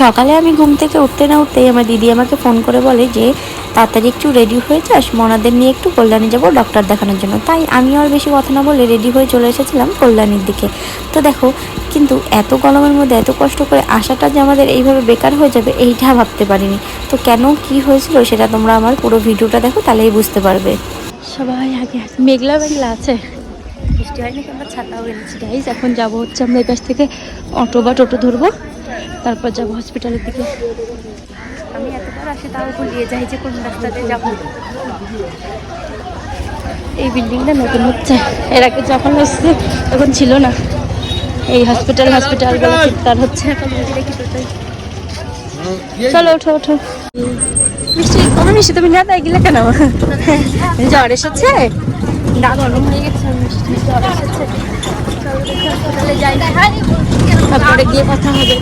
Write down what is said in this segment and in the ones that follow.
সকালে আমি ঘুম থেকে উঠতে না উঠতেই আমার দিদি আমাকে ফোন করে বলে যে, তাড়াতাড়ি একটু রেডি হয়ে যাস, মনাদের নিয়ে একটু কল্যাণী যাব ডক্টর দেখানোর জন্য। তাই আমি আর বেশি কথা না বলে রেডি হয়ে চলে এসেছিলাম কল্যাণীর দিকে। তো দেখো, কিন্তু এত গরমের মধ্যে এত কষ্ট করে আসাটা যে আমাদের এইভাবে বেকার হয়ে যাবে, এইটা ভাবতে পারিনি। তো কেন কি হয়েছিল সেটা তোমরা আমার পুরো ভিডিওটা দেখো, তাহলেই বুঝতে পারবে। সবাই আগে মেঘলা মেঘলা আছে। বৃষ্টি হয়নি আমরা ছাতাও এনেছি গাইজ এখন যাব হচ্ছে আমরা এই পাশ থেকে অটো বা টোটো ধরবো। তারপর যাব হসপিটালের দিকে। আমি এতবার আসি তাও ভুলিয়ে যাই যে কোন রাস্তাতে যাব। এই বিল্ডিংটা নতুন হচ্ছে। এর আগে যখন হচ্ছে তখন ছিল না। এই হসপিটাল হসপিটাল বলে চিৎকার হচ্ছে। এখন দেখি টোটোই চলো ওঠো ওঠো। মিষ্টি কবে মিষ্টি তুমি না তাই গেলে কেন? জ্বর এসেছে? না গরম হয়ে গেছে মিষ্টি জ্বর এসেছে। চলো যাই। তারপরে গিয়ে কথা হবে।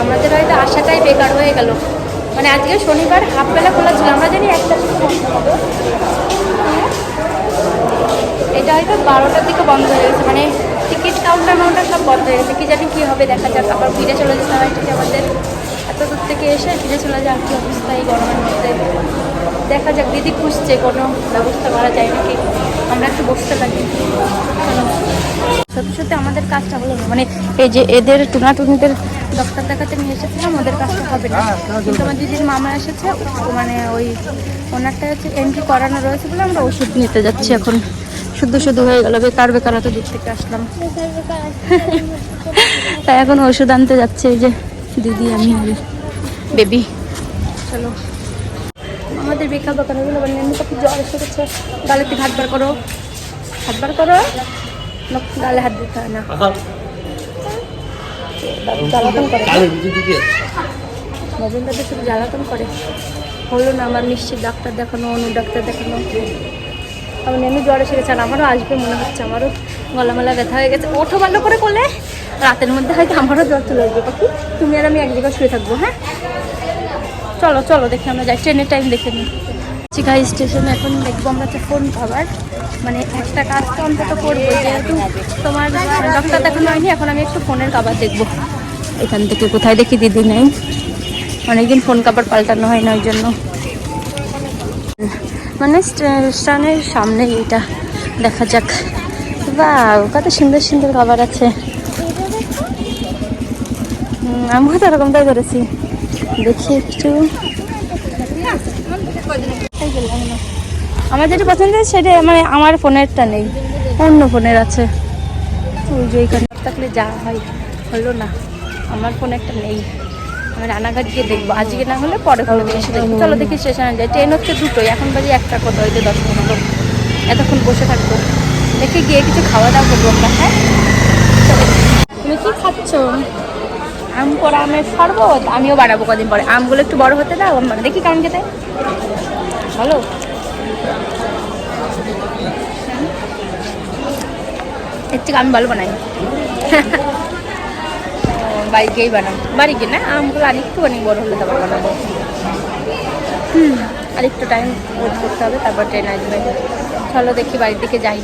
আমাদের হয়তো আশাটাই বেকার হয়ে গেল। মানে আজকে শনিবার হাফ বেলা খোলা ছিল, আমরা জানি একটা এটা হয়তো বারোটার দিকে বন্ধ হয়ে গেছে মানে টিকিট কাউন্টার মাউন্টার সব বন্ধ হয়ে গেছে। কি জানি কি হবে, দেখা যাক। আবার ফিরে চলে যেতে হয় আমাদের। এত দূর থেকে এসে ফিরে চলে যাওয়ার কি অবস্থা এই গরমের মধ্যে? দেখা যাক দিদি খুঁজছে কোনো ব্যবস্থা করা যায় নাকি? আমরা একটু বসতে পারি। সত্যি সত্যি আমাদের কাজটা হলো মানে এই যে এদের টুনাটুনিদের ডক্টর দেখাতে নিয়ে এসেছিলাম ওদের কাজটা হবে না। কিন্তু আমার দিদির মামা এসেছে মানে ওই ওনারটা হচ্ছে এন্ট্রি করানো রয়েছে বলে আমরা ওষুধ নিতে যাচ্ছি এখন। শুদ্ধ শুদ্ধ হয়ে গেল বেকার বেকার এত দূর থেকে আসলাম। তাই এখন ওষুধ আনতে যাচ্ছে এই যে দিদি আমি বেবি। চলো। আমাদের বেকার বেকার হয়ে গেলো মানে এমনি তো জ্বর এসে গেছে। গালেতে হাত বার করো। হাত বার করো। গালে হাত দিতে হয় না। জ্বালাতন করে। ভজন দাদু শুধু জ্বালাতন করে। হলো না আমার নিশ্চিত ডাক্তার দেখানো অন্য ডাক্তার দেখানো। আমার নেমে জ্বর এসে গেছে আর আমারও আসবে মনে হচ্ছে। আমারও গলামেলা ব্যথা হয়ে গেছে। ওঠো ভালো করে করলে রাতের মধ্যে হয়তো আমারও জ্বর চলে আসবে। পাখি তুমি আর আমি এক জায়গায় শুয়ে থাকব হ্যাঁ? চলো চলো, দেখি আমরা যাই। ট্রেনের টাইম দেখে নিই। চিকাই স্টেশনে এখন দেখব আমরা ফোন পাবার মানে একটা কাজ তো অন্তত করব, যেহেতু তোমার ডক্টর দেখানো হয়নি, এখন আমি একটু ফোনের কাবার দেখব। এখান থেকে কোথায় দেখি দিদি নেই। অনেকদিন ফোন কাবার পাল্টানো হয় না, ওই জন্য। মানে স্টেশনের সামনে এটা দেখা যাক। বা কত সুন্দর সুন্দর খাবার আছে। আমিও তো এরকমটাই করেছি। দেখি একটু। আমার যেটা পছন্দ সেটা মানে আমার ফোনেরটা নেই। অন্য ফোনের আছে। ওই যে এখানে। থাকলে যা হয় হলো না। আমার ফোন একটা নেই। আমি রানাঘাট গিয়ে দেখব। আজকে না হলে পরে কোনো দিন এসে দেখব চলো দেখি স্টেশনে যাই ট্রেন হচ্ছে দুটোই। এখন বাজে একটা কত? হয়তো দশ পনেরো। এতক্ষণ বসে থাকব। দেখে গিয়ে কিছু খাওয়া দাওয়া করব আমরা হ্যাঁ? তুমি কি খাচ্ছ? আম পরে আমের শরবত আমিও বাড়াবো কদিন পরে। আমগুলো একটু বড় হতে দাও মানে দেখি কেমন খেতে। চলো এর থেকে আমি ভালো বানাই। ও, বাড়িতেই বানাবো বাড়ি গিয়ে না আমগুলো আর একটু অনেক বড় হলে তারপর বানাবো। হুম আর একটু টাইম ওয়েট করতে হবে তারপর ট্রেন আসবে। চলো দেখি বাড়ির দিকে যাই।